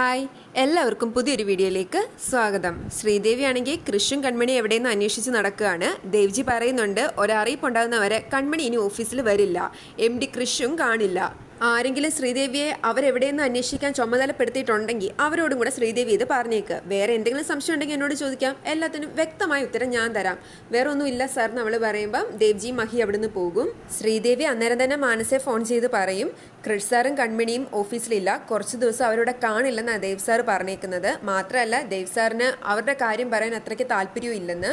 Hi എല്ലാവർക്കും പുതിയൊരു വീഡിയോയിലേക്ക് സ്വാഗതം. ശ്രീദേവി ആണെങ്കിൽ കൃഷും കൺമണി എവിടെയെന്ന് അന്വേഷിച്ച് നടക്കുകയാണ്. ദേവ്ജി പറയുന്നുണ്ട് ഒരറിയിപ്പ് ഉണ്ടാകുന്നവരെ കൺമണി ഇനി ഓഫീസിൽ വരില്ല. എം ഡി കാണില്ല. ആരെങ്കിലും ശ്രീദേവിയെ അവരെവിടെയെന്ന് അന്വേഷിക്കാൻ ചുമതലപ്പെടുത്തിയിട്ടുണ്ടെങ്കിൽ അവരോടും കൂടെ ശ്രീദേവി ഇത് പറഞ്ഞേക്ക്. വേറെ എന്തെങ്കിലും സംശയം ഉണ്ടെങ്കിൽ എന്നോട് ചോദിക്കാം. എല്ലാത്തിനും വ്യക്തമായ ഉത്തരം ഞാൻ തരാം. വേറെ ഒന്നുമില്ല സർ എന്ന് അവൾ പറയുമ്പം ദേവ്ജി മഹി അവിടുന്ന് പോകും. ശ്രീദേവി അന്നേരം തന്നെ മാനസെ ഫോൺ ചെയ്ത് പറയും. ക്രിഷ് സാറും കൺമണിയും ഓഫീസിലില്ല. കുറച്ച് ദിവസം അവരോട് കാണില്ലെന്നാണ് ദേവ് സാർ പറഞ്ഞേക്കുന്നത്. മാത്രമല്ല ദേവ് സാറിന് അവരുടെ കാര്യം പറയാൻ അത്രയ്ക്ക് താല്പര്യവും ഇല്ലെന്ന്.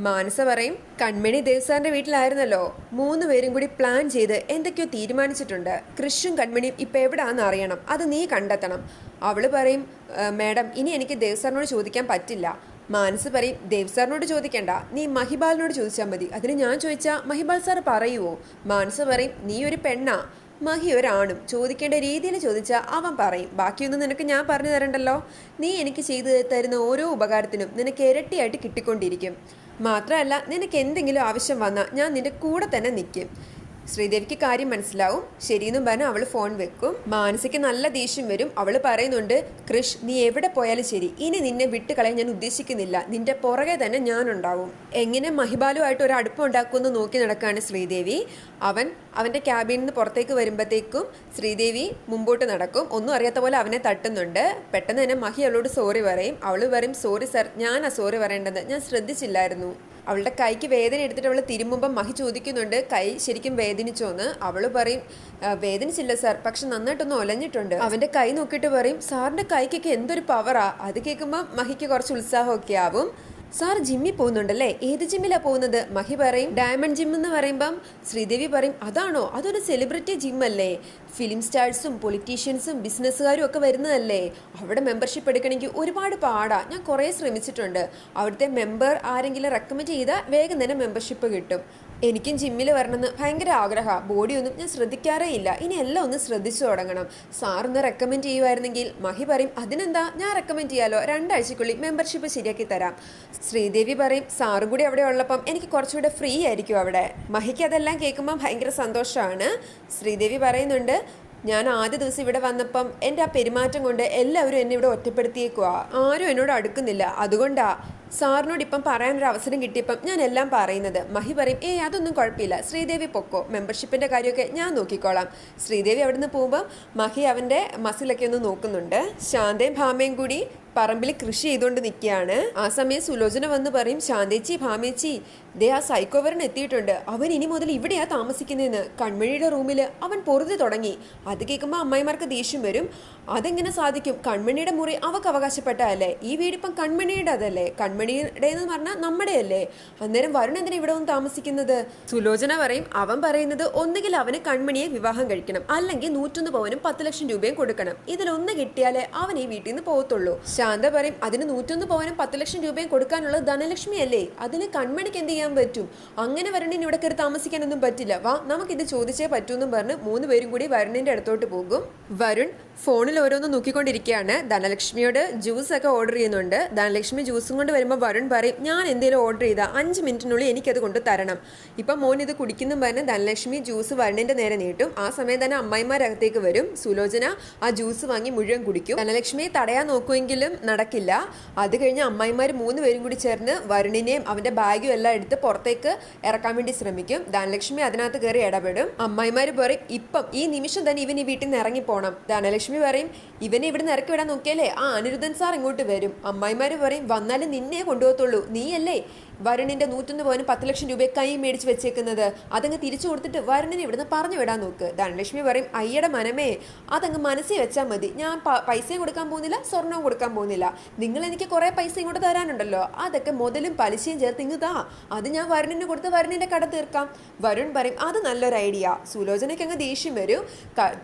മാനസ പറയും കൺമണി ദേവസാറിന്റെ വീട്ടിലായിരുന്നല്ലോ. മൂന്ന് പേരും കൂടി പ്ലാൻ ചെയ്ത് എന്തൊക്കെയോ തീരുമാനിച്ചിട്ടുണ്ട്. കൃഷും കൺമണിയും ഇപ്പൊ എവിടാന്ന് അറിയണം. അത് നീ കണ്ടെത്തണം. അവൾ പറയും "ഏ, മാഡം ഇനി എനിക്ക് ദേവസാറിനോട് ചോദിക്കാൻ പറ്റില്ല. മാനസ് പറയും ദേവ് സാറിനോട് ചോദിക്കണ്ട. നീ മഹിബാലിനോട് ചോദിച്ചാൽ മതി. അതിന് ഞാൻ ചോദിച്ചാൽ മഹിബാൽ സാർ പറയുവോ? മാനസ് പറയും നീ ഒരു പെണ്ണാ. മഹി ഒരാണും. ചോദിക്കേണ്ട രീതിയിൽ ചോദിച്ചാൽ അവൻ പറയും. ബാക്കിയൊന്നും നിനക്ക് ഞാൻ പറഞ്ഞു തരണ്ടല്ലോ? നീ എനിക്ക് ചെയ്തു തരുന്ന ഓരോ ഉപകാരത്തിനും നിനക്ക് ഇരട്ടിയായിട്ട് കിട്ടിക്കൊണ്ടിരിക്കും. മാത്രമല്ല നിനക്ക് എന്തെങ്കിലും ആവശ്യം വന്നാൽ ഞാൻ നിന്റെ കൂടെ തന്നെ നിൽക്കും ശ്രീദേവിക്ക് കാര്യം മനസ്സിലാവും. ശരിയെന്നും പറഞ്ഞ് അവൾ ഫോൺ വെക്കും. മാനസിക്ക് നല്ല ദേഷ്യം വരും. അവൾ പറയുന്നുണ്ട് കൃഷ് നീ എവിടെ പോയാലും ശരി. ഇനി നിന്നെ വിട്ടുകളയാൻ ഞാൻ ഉദ്ദേശിക്കുന്നില്ല. നിന്റെ പുറകെ തന്നെ ഞാനുണ്ടാവും എങ്ങനെ മഹിബാലുമായിട്ട് ഒരു അടുപ്പം ഉണ്ടാക്കുമെന്ന് നോക്കി നടക്കുകയാണ് ശ്രീദേവി. അവൻ അവന്റെ ക്യാബിനിൽ നിന്ന് പുറത്തേക്ക് വരുമ്പോഴത്തേക്കും ശ്രീദേവി മുമ്പോട്ട് നടക്കും. ഒന്നും അറിയാത്ത പോലെ അവനെ തട്ടുന്നുണ്ട്. പെട്ടെന്ന് തന്നെ മഹി അവളോട് സോറി പറയും. അവൾ പറയും സോറി സർ ഞാനാ സോറി പറയേണ്ടത്. ഞാൻ ശ്രദ്ധിച്ചില്ലായിരുന്നു. അവളുടെ കൈക്ക് വേദന എടുത്തിട്ട് അവൾ തിരുമ്പുമ്പം മഹി ചോദിക്കുന്നുണ്ട് കൈ ശരിക്കും വേദനിച്ചോന്ന്? അവൾ പറയും വേദനിച്ചില്ല സാർ പക്ഷെ നന്നായിട്ടൊന്ന് ഒലഞ്ഞിട്ടുണ്ട്. അവന്റെ കൈ നോക്കിയിട്ട് പറയും സാറിന്റെ കൈക്കൊക്കെ എന്തൊരു പവറാ അത് കേൾക്കുമ്പോൾ മഹിക്ക് കുറച്ച് ഉത്സാഹമൊക്കെ ആവും. സാർ ജിമ്മിൽ പോകുന്നുണ്ടല്ലേ? ഏത് ജിമ്മിലാ പോകുന്നത്? മഹി പറയും ഡയമണ്ട് ജിം എന്ന് പറയുമ്പം ശ്രീദേവി പറയും അതാണോ? അതൊരു സെലിബ്രിറ്റി ജിം അല്ലേ? ഫിലിം സ്റ്റാർസും പൊളിറ്റീഷ്യൻസും ബിസിനസ്സുകാരും ഒക്കെ വരുന്നതല്ലേ? അവിടെ മെമ്പർഷിപ്പ് എടുക്കണമെങ്കിൽ ഒരുപാട് പാടാ. ഞാൻ കുറേ ശ്രമിച്ചിട്ടുണ്ട്. അവിടുത്തെ മെമ്പർ ആരെങ്കിലും റെക്കമെൻഡ് ചെയ്താൽ വേഗം തന്നെ മെമ്പർഷിപ്പ് കിട്ടും. എനിക്കും ജിമ്മിൽ വരണമെന്ന് ഭയങ്കര ആഗ്രഹമാണ് ബോഡിയൊന്നും ഞാൻ ശ്രദ്ധിക്കാറേ ഇല്ല. ഇനി എല്ലാം ഒന്ന് ശ്രദ്ധിച്ചു തുടങ്ങണം. സാറൊന്ന് റെക്കമെൻഡ് ചെയ്യുമായിരുന്നെങ്കിൽ മഹി പറയും അതിനെന്താ? ഞാൻ റെക്കമെൻഡ് ചെയ്യാലോ? രണ്ടാഴ്ചക്കുള്ളിൽ മെമ്പർഷിപ്പ് ശരിയാക്കി തരാം. ശ്രീദേവി പറയും സാറും കൂടി അവിടെ ഉള്ളപ്പം എനിക്ക് കുറച്ചുകൂടെ ഫ്രീ ആയിരിക്കും അവിടെ. മഹിക്ക് അതെല്ലാം കേൾക്കുമ്പോൾ ഭയങ്കര സന്തോഷമാണ്. ശ്രീദേവി പറയുന്നുണ്ട് ഞാൻ ആദ്യ ദിവസം ഇവിടെ വന്നപ്പം എന്റെ ആ പെരുമാറ്റം കൊണ്ട് എല്ലാവരും എന്നെ ഇവിടെ ഒറ്റപ്പെടുത്തിയേക്കുവാ. ആരും എന്നോട് അടുക്കുന്നില്ല. അതുകൊണ്ടാ സാറിനോട് ഇപ്പം പറയാനൊരു അവസരം കിട്ടിയപ്പം ഞാൻ എല്ലാം പറയുന്നത്. മഹി പറയും ഏയ് അതൊന്നും കുഴപ്പമില്ല. ശ്രീദേവി പൊക്കോ. മെമ്പർഷിപ്പിന്റെ കാര്യമൊക്കെ ഞാൻ നോക്കിക്കോളാം. ശ്രീദേവി അവിടെ നിന്ന് പോകുമ്പോൾ മഹി അവന്റെ മസിലൊക്കെ ഒന്ന് നോക്കുന്നുണ്ട്. ശാന്തയും ഭാമയും കൂടി പറമ്പിൽ കൃഷി ചെയ്തുകൊണ്ട് നിൽക്കുകയാണ്. ആ സമയം സുലോചന വന്ന് പറയും ശാന്തേച്ചി ഭാമേച്ചി ദേ ആ സൈക്കോവരൻ എത്തിയിട്ടുണ്ട്. അവൻ ഇനി മുതൽ ഇവിടെയാ താമസിക്കുന്നതെന്ന്. കൺമഴിയുടെ റൂമിൽ അവൻ പൊറുതി തുടങ്ങി. അത് കേൾക്കുമ്പോൾ അമ്മായിമാർക്ക് ദേഷ്യം വരും. അതെങ്ങനെ സാധിക്കും? കൺമണിയുടെ മുറി അവക്ക് അവകാശപ്പെട്ടതല്ലേ? ഈ വീടിപ്പം കൺമണിയുടെ അതല്ലേ കൺമണിയുടെ എന്ന് പറഞ്ഞാൽ നമ്മുടെ അല്ലേ അന്നേരം വരുൺ എന്തിനാ ഇവിടെ ഒന്നും താമസിക്കുന്നത്? സുലോചന പറയും അവൻ പറയുന്നത് ഒന്നുകിൽ അവന് കൺമണിയെ വിവാഹം കഴിക്കണം അല്ലെങ്കിൽ നൂറ്റൊന്ന് പവനും പത്ത് ലക്ഷം രൂപയും കൊടുക്കണം. ഇതിലൊന്ന് കിട്ടിയാലേ അവൻ ഈ വീട്ടിൽ നിന്ന് പോകത്തുള്ളൂ. ശാന്ത പറയും അതിന് നൂറ്റൊന്ന് പവനും പത്ത് ലക്ഷം രൂപയും കൊടുക്കാനുള്ള ധനലക്ഷ്മി അല്ലേ അതിന് കൺമണിക്ക് എന്ത് ചെയ്യാൻ പറ്റും? അങ്ങനെ വരുണിന് ഇവിടെ കയറി താമസിക്കാനൊന്നും പറ്റില്ല. വാ നമുക്കിത് ചോദിച്ചേ പറ്റൂന്നും പറഞ്ഞ് മൂന്ന് പേരും കൂടി വരുണിന്റെ അടുത്തോട്ട് പോകും. വരുൺ ഫോണിൽ ഓരോന്ന് നോക്കിക്കൊണ്ടിരിക്കുകയാണ്. ധനലക്ഷ്മിയോട് ജ്യൂസ് ഒക്കെ ഓർഡർ ചെയ്യുന്നുണ്ട്. ധനലക്ഷ്മി ജ്യൂസും കൊണ്ട് വരുമ്പോൾ വരുൺ പറയും ഞാൻ എന്തെങ്കിലും ഓർഡർ ചെയ്താൽ അഞ്ച് മിനിറ്റിനുള്ളിൽ എനിക്കത് കൊണ്ട് തരണം. ഇപ്പം മോൻ ഇത് കുടിക്കുന്നു പറഞ്ഞ് ധനലക്ഷ്മി ജ്യൂസ് വരുണിന്റെ നേരെ നീട്ടും. ആ സമയം തന്നെ അമ്മായിമാരകത്തേക്ക് വരും. സുലോചന ആ ജ്യൂസ് വാങ്ങി മുഴുവൻ കുടിക്കും. ധനലക്ഷ്മിയെ തടയാൻ നോക്കുമെങ്കിലും നടക്കില്ല. അത് കഴിഞ്ഞ് അമ്മായിമാർ മൂന്ന് പേരും കൂടി ചേർന്ന് വരുണിനെയും അവന്റെ ബാഗും എല്ലാം എടുത്ത് പുറത്തേക്ക് ഇറക്കാൻ വേണ്ടി ശ്രമിക്കും. ധനലക്ഷ്മി അതിനകത്ത് കയറി ഇടപെടും. അമ്മായിമാർ പറയും ഇപ്പം ഈ നിമിഷം തന്നെ ഇവൻ ഈ വീട്ടിൽ നിന്ന് ഇറങ്ങിപ്പോണം. ധനലക്ഷ്മി പറയും ഇവനെ ഇവിടെ ഇറക്കി വിടാൻ നോക്കിയാലേ ആ അനിരുദ്ധൻ സാർ ഇങ്ങോട്ട് വരും. അമ്മായിമാർ പറയും വന്നാലും നിന്നെ കൊണ്ടുപോകത്തുള്ളൂ. നീയല്ലേ വരുണിന്റെ നൂറ്റൊന്ന് പവന് പത്ത് ലക്ഷം രൂപ കൈ മേടിച്ച് വെച്ചേക്കുന്നത്? അതങ്ങ് തിരിച്ചു കൊടുത്തിട്ട് വരുണിനെ ഇവിടുന്ന് പറഞ്ഞു വിടാൻ നോക്ക്. ധനലക്ഷ്മി പറയും അയ്യടെ മനമേ അതങ്ങ് മനസ്സിൽ വെച്ചാൽ മതി. ഞാൻ പൈസയും കൊടുക്കാൻ പോകുന്നില്ല സ്വർണവും കൊടുക്കാൻ പോകുന്നില്ല. നിങ്ങൾ എനിക്ക് കുറേ പൈസ ഇങ്ങോട്ട് തരാനുണ്ടല്ലോ. അതൊക്കെ മുതലും പലിശയും ചേർത്ത് ഇങ്ങ് താ. അത് ഞാൻ വരുണിന് കൊടുത്ത് വരുണിന്റെ കട തീർക്കാം. വരുൺ പറയും അത് നല്ലൊരു ഐഡിയ. സുലോചനയ്ക്ക് അങ്ങ് ദേഷ്യം വരും.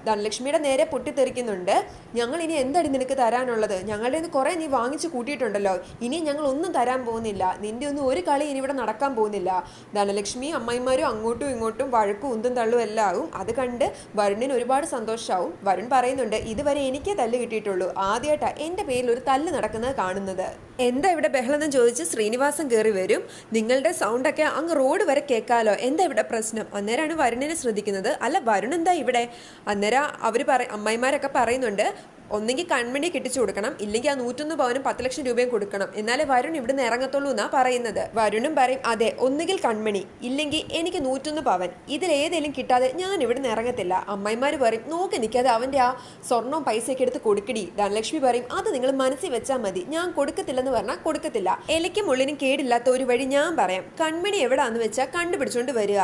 ധനലക്ഷ്മിയുടെ നേരെ പൊട്ടിത്തെറിക്കുന്നുണ്ട്. ഞങ്ങൾ ഇനി എന്തടി നിനക്ക് തരാനുള്ളത്? ഞങ്ങളുടെ നിന്ന് കുറേ നീ വാങ്ങിച്ചു കൂട്ടിയിട്ടുണ്ടല്ലോ. ഇനി ഞങ്ങൾ ഒന്നും തരാൻ പോകുന്നില്ല. നിന്റെ ഒന്നും ഒരു കളി ഇനി ഇവിടെ നടക്കാൻ പോകുന്നില്ല. ധനലക്ഷ്മി അമ്മായിമാരും അങ്ങോട്ടും ഇങ്ങോട്ടും വഴക്കും ഉന്തും തള്ളും എല്ലാവും അത് കണ്ട് വരുണിന് ഒരുപാട് സന്തോഷമാവും വരുൺ പറയുന്നുണ്ട് ഇതുവരെ എനിക്കേ തല്ല് കിട്ടിയിട്ടുള്ളൂ. ആദ്യമായിട്ടാ എന്റെ പേരിൽ ഒരു തല്ല് നടക്കുന്നത് കാണുന്നത്. എന്താ ഇവിടെ ബഹളം എന്ന് ചോദിച്ച് ശ്രീനിവാസൻ കയറി വരും. നിങ്ങളുടെ സൗണ്ടൊക്കെ അങ്ങ് റോഡ് വരെ കേൾക്കാലോ എന്താ ഇവിടെ പ്രശ്നം? അന്നേരമാണ് വരുണിനെ ശ്രദ്ധിക്കുന്നത്. അല്ല വരുൺ എന്താ ഇവിടെ? അന്നേരം അവർ പറ അമ്മായിമാരൊക്കെ പറയുന്നുണ്ട് ഒന്നെങ്കിൽ കൺമണി കെട്ടിച്ചു കൊടുക്കണം. ഇല്ലെങ്കിൽ ആ നൂറ്റൊന്ന് പവനും പത്ത് ലക്ഷം രൂപയും കൊടുക്കണം. എന്നാലേ വരുൺ ഇവിടുന്ന് ഇറങ്ങത്തുള്ളൂ എന്നാ പറയുന്നത്. വരുണും പറയും അതെ ഒന്നുകിൽ കൺമണി ഇല്ലെങ്കിൽ എനിക്ക് നൂറ്റൊന്ന് പവൻ. ഇതിലേതെങ്കിലും കിട്ടാതെ ഞാൻ ഇവിടുന്ന് ഇറങ്ങത്തില്ല. അമ്മായിമാർ പറയും നോക്ക് നിൽക്കാതെ അവന്റെ ആ സ്വർണവും പൈസയൊക്കെ എടുത്ത് കൊടുക്കടി. ധനലക്ഷ്മി പറയും അത് നിങ്ങൾ മനസ്സിൽ വെച്ചാൽ മതി. ഞാൻ കൊടുക്കത്തില്ലെന്ന് പറഞ്ഞാൽ കൊടുക്കത്തില്ല. ഇലയ്ക്കും ഉള്ളിനും കേടില്ലാത്ത ഒരു വഴി ഞാൻ പറയാം. കൺമണി എവിടാന്ന് വെച്ചാൽ കണ്ടുപിടിച്ചുകൊണ്ട് വരിക.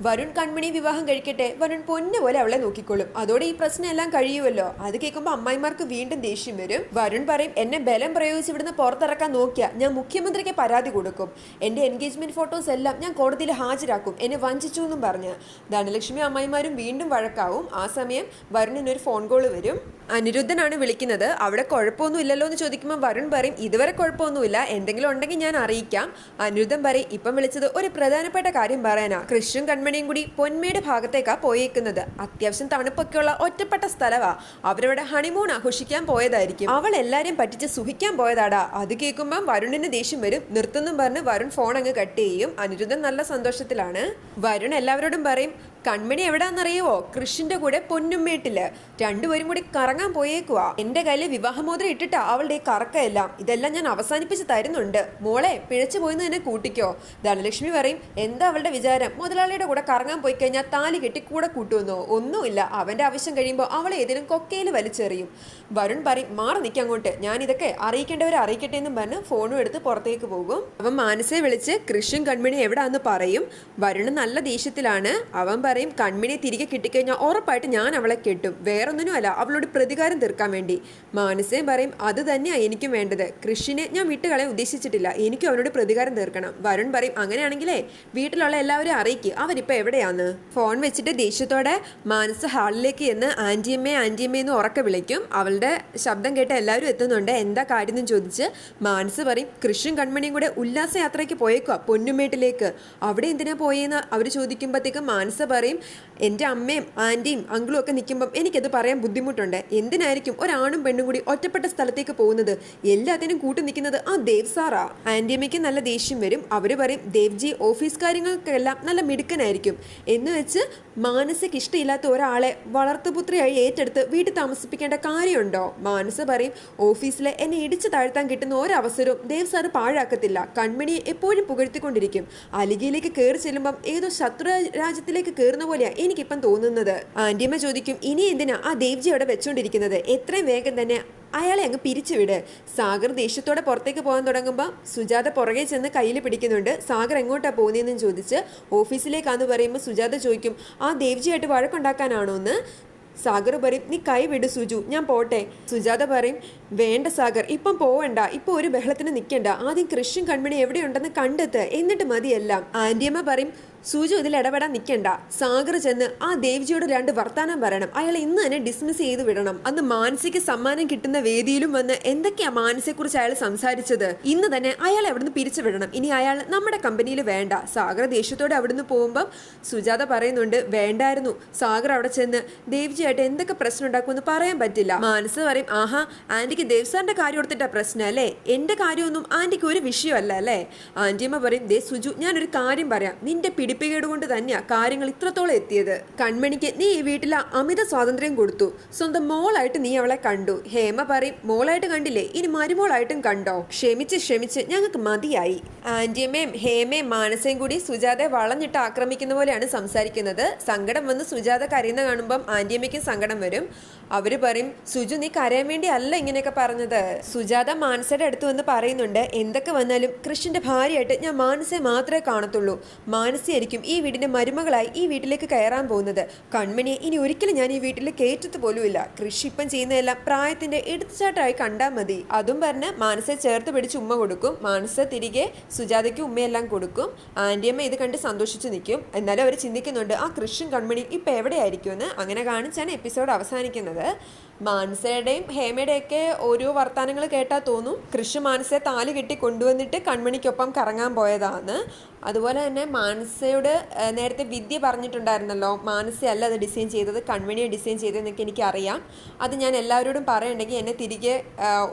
വരുൺ കൺമണി വിവാഹം കഴിക്കട്ടെ. വരുൺ പൊന്നു പോലെ അവളെ നോക്കിക്കൊള്ളും അതോടെ ഈ പ്രശ്നം എല്ലാം കഴിയുമല്ലോ? അത് കേൾക്കുമ്പോൾ അമ്മായിമാർക്ക് വീണ്ടും ദേഷ്യം വരും. വരുൺ പറയും എന്നെ ബലം പ്രയോഗിച്ച് ഇവിടുന്ന് പുറത്തിറക്കാൻ നോക്കിയാൽ ഞാൻ മുഖ്യമന്ത്രിക്ക് പരാതി കൊടുക്കും. എന്റെ എൻഗേജ്മെന്റ് ഫോട്ടോസ് എല്ലാം ഞാൻ കോടതിയിൽ ഹാജരാക്കും. എന്നെ വഞ്ചിച്ചു എന്നും പറഞ്ഞ്. ധനലക്ഷ്മി അമ്മായിമാരും വീണ്ടും വഴക്കാവും. ആ സമയം വരുണിന് ഒരു ഫോൺ കോൾ വരും. അനിരുദ്ധനാണ് വിളിക്കുന്നത്. അവിടെ കുഴപ്പമൊന്നും ഇല്ലല്ലോ എന്ന് ചോദിക്കുമ്പോൾ വരുൺ പറയും ഇതുവരെ കുഴപ്പമൊന്നുമില്ല. എന്തെങ്കിലും ഉണ്ടെങ്കിൽ ഞാൻ അറിയിക്കാം. അനിരുദ്ധൻ പറയും ഇപ്പം വിളിച്ചത് ഒരു പ്രധാനപ്പെട്ട കാര്യം പറയാനാ. കൃഷ്ണൻ കൺമണിയും കൂടി പൊന്മയുടെ ഭാഗത്തേക്കാ പോയേക്കുന്നത്. അത്യാവശ്യം തണുപ്പൊക്കെയുള്ള ഒറ്റപ്പെട്ട സ്ഥലവാ. അവരവിടെ ഹണിമൂൺ ആഘോഷിക്കാൻ പോയതായിരിക്കും. അവൾ എല്ലാരെയും പറ്റിച്ച് സുഖിക്കാൻ പോയതാടാ. അത് കേൾക്കുമ്പോൾ വരുണിന് ദേഷ്യം വരും. നിർത്തുന്നും പറഞ്ഞ് വരുൺ ഫോൺ അങ്ങ് കട്ട് ചെയ്യും. അനിരുദ്ധൻ നല്ല സന്തോഷത്തിലാണ്. വരുൺ എല്ലാവരോടും പറയും കൺമണി എവിടാന്നറിയുവോ? കൃഷിന്റെ കൂടെ പൊന്നുമ്മേട്ടിൽ രണ്ടുപേരും കൂടി കറങ്ങാൻ പോയേക്കുവാ. എന്റെ കയ്യിൽ വിവാഹമോതിരം ഇട്ടിട്ടാ അവളുടെ ഈ കറക്കമെല്ലാം ഇതെല്ലാം ഞാൻ അവസാനിപ്പിച്ച് തരുന്നുണ്ട്. മോളെ പിഴച്ചു പോയിന്ന് തന്നെ കൂട്ടിക്കോ. ധനലക്ഷ്മി പറയും എന്താ അവളുടെ വിചാരം? മുതലാളിയുടെ കൂടെ കറങ്ങാൻ പോയി കഴിഞ്ഞാൽ താലി കെട്ടി കൂടെ കൂട്ടുമെന്നോ ഒന്നുമില്ല. അവന്റെ ആവശ്യം കഴിയുമ്പോൾ അവളെ ഏതെങ്കിലും കൊക്കയിൽ വലിച്ചെറിയും. വരുൺ പറയും മാറി നിൽക്കാം അങ്ങോട്ട്. ഞാൻ ഇതൊക്കെ അറിയിക്കേണ്ടവരെ അറിയിക്കട്ടെ എന്നും പറഞ്ഞ് ഫോണും എടുത്ത് പുറത്തേക്ക് പോകും. അവൻ മാനസയെ വിളിച്ച് കൃഷ്ണൻ കൺമണി എവിടാന്ന് പറയും. വരുൺ നല്ല ദേഷ്യത്തിലാണ്. അവൻ പറയും കൺമണിയെ തിരികെ കിട്ടിക്കഴിഞ്ഞാൽ ഉറപ്പായിട്ട് ഞാൻ അവളെ കെട്ടും. വേറൊന്നിനും അല്ല അവളോട് പ്രതികാരം തീർക്കാൻ വേണ്ടി. മാനസയും പറയും അത് തന്നെയാണ് എനിക്കും വേണ്ടത്. കൃഷിനെ ഞാൻ വീട്ടുകളെ ഉദ്ദേശിച്ചിട്ടില്ല. എനിക്കും അവനോട് പ്രതികാരം തീർക്കണം. വരുൺ പറയും അങ്ങനെയാണെങ്കിലേ വീട്ടിലുള്ള എല്ലാവരും അറിയിക്കുക അവരിപ്പോൾ എവിടെയാന്ന്? ഫോൺ വെച്ചിട്ട് ദേഷ്യത്തോടെ മാനസ് ഹാളിലേക്ക് എന്ന് ആന്റിയമ്മ ആന്റിയമ്മ എന്ന് ഉറക്കെ വിളിക്കും. അവളുടെ ശബ്ദം കേട്ട് എല്ലാവരും എത്തുന്നുണ്ട്. എന്താ കാര്യം എന്ന് ചോദിച്ച് മാനസ് പറയും കൃഷിയും കൺമണിയും കൂടെ ഉല്ലാസയാത്രയ്ക്ക് പോയേക്കുക പൊന്നുമേട്ടിലേക്ക്. അവിടെ എന്തിനാ പോയെന്ന്? അവർ ചോദിക്കുമ്പോഴത്തേക്കും മാനസ പറയും പറയും. എന്റെ അമ്മയും ആന്റിയും അങ്കിളും ഒക്കെ നിൽക്കുമ്പം എനിക്കത് പറയാൻ ബുദ്ധിമുട്ടുണ്ട്. എന്തിനായിരിക്കും ഒരാണും പെണ്ണും കൂടി ഒറ്റപ്പെട്ട സ്ഥലത്തേക്ക് പോകുന്നത്? എല്ലാത്തിനും കൂട്ടി നിൽക്കുന്നത് ആ ദേവ് സാറാ. ആന്റിയമ്മയ്ക്ക് നല്ല ദേഷ്യം വരും. അവർ പറയും ദേവ്ജി ഓഫീസ് കാര്യങ്ങൾക്കെല്ലാം നല്ല മിടുക്കനായിരിക്കും. എന്ന് വെച്ച് മാനസിക ഇഷ്ടമില്ലാത്ത ഒരാളെ വളർത്തുപുത്രിയായി ഏറ്റെടുത്ത് വീട്ടിൽ താമസിപ്പിക്കേണ്ട കാര്യമുണ്ടോ? മാനസ പറയും ഓഫീസിലെ എന്നെ ഇടിച്ചു താഴ്ത്താൻ കിട്ടുന്ന ഒരവസരവും ദേവ് സാറ് പാഴാക്കത്തില്ല. കൺമണിയെ എപ്പോഴും പുകഴ്ത്തിക്കൊണ്ടിരിക്കും. അലികയിലേക്ക് കയറി ചെല്ലുമ്പം ഏതോ ശത്രു രാജ്യത്തിലേക്ക് കയറുന്ന പോലെയാ എനിക്കിപ്പം തോന്നുന്നത് ആന്റിയമ്മ ചോദിക്കും ഇനി എന്തിനാ ആ ദേവ്ജി അവിടെ വെച്ചോണ്ടിരിക്കുന്നത്? എത്രയും വേഗം തന്നെ അയാളെ അങ്ങ് പിരിച്ചുവിട് സാഗർ ദേഷ്യത്തോടെ പുറത്തേക്ക് പോകാൻ തുടങ്ങുമ്പോൾ സുജാത പുറകെ ചെന്ന് കയ്യിൽ പിടിക്കുന്നുണ്ട്. സാഗർ എങ്ങോട്ടാണ് പോകുന്നതെന്നും ചോദിച്ച് ഓഫീസിലേക്കാന്ന് പറയുമ്പോൾ സുജാത ചോദിക്കും ആ ദേവ്ജിയായിട്ട് വഴക്കുണ്ടാക്കാനാണോ എന്ന്? സാഗർ പറയും നീ കൈ വിട് സുജു ഞാൻ പോട്ടെ. സുജാത പറയും വേണ്ട സാഗർ ഇപ്പം പോവണ്ട ഇപ്പൊ ഒരു ബഹളത്തിന് നിൽക്കണ്ട ആദ്യം കൃഷ്ണൻ കൺമണി എവിടെയുണ്ടെന്ന് കണ്ടെത്ത് എന്നിട്ട് മതിയെല്ലാം. ആന്റിയമ്മ പറയും സൂജു ഇതിൽ ഇടപെടാൻ നിൽക്കണ്ട. സാഗർ ചെന്ന് ആ ദേവ്ജിയോട് രണ്ട് വർത്താനം പറയണം. അയാൾ ഇന്ന് തന്നെ ഡിസ്മിസ് ചെയ്ത് വിടണം. അന്ന് മാനസിക സമ്മാനം കിട്ടുന്ന വേദിയിലും വന്ന് എന്തൊക്കെയാ മാനസിയെക്കുറിച്ച് അയാൾ സംസാരിച്ചത്? ഇന്ന് തന്നെ അയാൾ അവിടുന്ന് പിരിച്ചു വിടണം. ഇനി അയാൾ നമ്മുടെ കമ്പനിയിൽ വേണ്ട. സാഗർ ദേഷ്യത്തോടെ അവിടുന്ന് പോകുമ്പം സുജാത പറയുന്നുണ്ട് വേണ്ടായിരുന്നു. സാഗർ അവിടെ ചെന്ന് ദേവ്ജിയായിട്ട് എന്തൊക്കെ പ്രശ്നം ഉണ്ടാക്കുമെന്ന് പറയാൻ പറ്റില്ല. മാനസ് പറയും ആഹാ ആന്റിക്ക് ദേവ് സാറിന്റെ കാര്യം കൊടുത്തിട്ടാ പ്രശ്നം അല്ലേ? എന്റെ കാര്യമൊന്നും ആന്റിക്ക് ഒരു വിഷയമല്ല അല്ലേ? ആന്റിയമ്മ പറയും ദേ സുജു ഞാനൊരു കാര്യം പറയാം. നിന്റെ പിടിപ്പികേട് തന്നെയാ കാര്യങ്ങൾ ഇത്രത്തോളം എത്തിയത്. കൺമണിക്ക് നീ ഈ വീട്ടിൽ അമിത സ്വാതന്ത്ര്യം കൊടുത്തു. സ്വന്തം മോളായിട്ട് നീ അവളെ കണ്ടു. ഹേമ പറയും മോളായിട്ട് കണ്ടില്ലേ? ഇനി മരുമോളായിട്ടും കണ്ടോ? ക്ഷമിച്ച് ക്ഷമിച്ച് ഞങ്ങൾക്ക് മതിയായി. ആന്റിയമ്മയും ഹേമയും മാനസയും കൂടി സുജാതയെ വളഞ്ഞിട്ട് ആക്രമിക്കുന്ന പോലെയാണ് സംസാരിക്കുന്നത്. സങ്കടം വന്ന് സുജാത കരയുന്ന കാണുമ്പം ആന്റിയമ്മയ്ക്കും സങ്കടം വരും. അവർ പറയും സുജു നീ കരയാൻ വേണ്ടി അല്ല ഇങ്ങനെയൊക്കെ പറഞ്ഞത്. സുജാത മാനസയുടെ അടുത്ത് വന്ന് പറയുന്നുണ്ട് എന്തൊക്കെ വന്നാലും കൃഷ്ണന്റെ ഭാര്യയായിട്ട് ഞാൻ മാനസയെ മാത്രമേ കാണത്തുള്ളൂ. മാനസയായിരിക്കും ഈ വീടിന്റെ മരുമകളായി ഈ വീട്ടിലേക്ക് കയറാൻ പോകുന്നത്. കൺമണിയെ ഇനി ഒരിക്കലും ഞാൻ ഈ വീട്ടിൽ കയറ്റത്ത് പോലുമില്ല. കൃഷി ഇപ്പം ചെയ്യുന്നതെല്ലാം പ്രായത്തിന്റെ എടുത്തുചാട്ടായി കണ്ടാൽ മതി. അതും പറഞ്ഞ് മാനസയെ ചേർത്ത് പിടിച്ച് ഉമ്മ കൊടുക്കും. മാനസ തിരികെ സുജാതയ്ക്ക് ഉമ്മയെല്ലാം കൊടുക്കും. ആന്റിയമ്മ ഇത് കണ്ട് സന്തോഷിച്ച് നിൽക്കും. എന്നാലും അവർ ചിന്തിക്കുന്നുണ്ട് ആ കൃഷ്ണൻ കൺമണി ഇപ്പം എവിടെയായിരിക്കുമെന്ന്? അങ്ങനെ കാണിച്ചാണ് എപ്പിസോഡ് അവസാനിക്കുന്നത്. മാനസയുടെയും ഹേമയുടെയൊക്കെ ഓരോ വർത്തമാനങ്ങൾ കേട്ടാൽ തോന്നും. കൃഷി മാനസയെ താലി കെട്ടി കൊണ്ടുവന്നിട്ട് കൺമണിക്കൊപ്പം കറങ്ങാൻ പോയതാണ്. അതുപോലെ തന്നെ മാനസയോട് നേരത്തെ വിദ്യ പറഞ്ഞിട്ടുണ്ടായിരുന്നല്ലോ. മാനസയല്ല അത് ഡിസൈൻ ചെയ്തത് കൺമണിയെ ഡിസൈൻ ചെയ്തതെന്നൊക്കെ എനിക്കറിയാം. അത് ഞാൻ എല്ലാവരോടും പറയുന്നുണ്ടെങ്കിൽ എന്നെ തിരികെ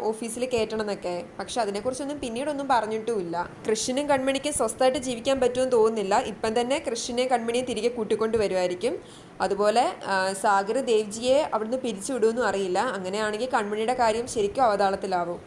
ഓഫീസിൽ കയറ്റണം എന്നൊക്കെ പക്ഷെ അതിനെക്കുറിച്ചൊന്നും പിന്നീടൊന്നും പറഞ്ഞിട്ടുമില്ല. കൃഷിനും കൺമണിക്കും സ്വസ്ഥമായിട്ട് ജീവിക്കാൻ പറ്റുമെന്ന് തോന്നുന്നില്ല. ഇപ്പം തന്നെ കൃഷിനെയും കൺമണിയെ തിരികെ കൂട്ടിക്കൊണ്ട് വരുമായിരിക്കും അതുപോലെ സാഗർ ദേവ്ജിയെ അവിടുന്ന് പിരിച്ചുവിടുമെന്നും അറിയില്ല. അങ്ങനെയാണെങ്കിൽ കൺമണിയുടെ കാര്യം ശരിക്കും അവതാളത്തിലാവും.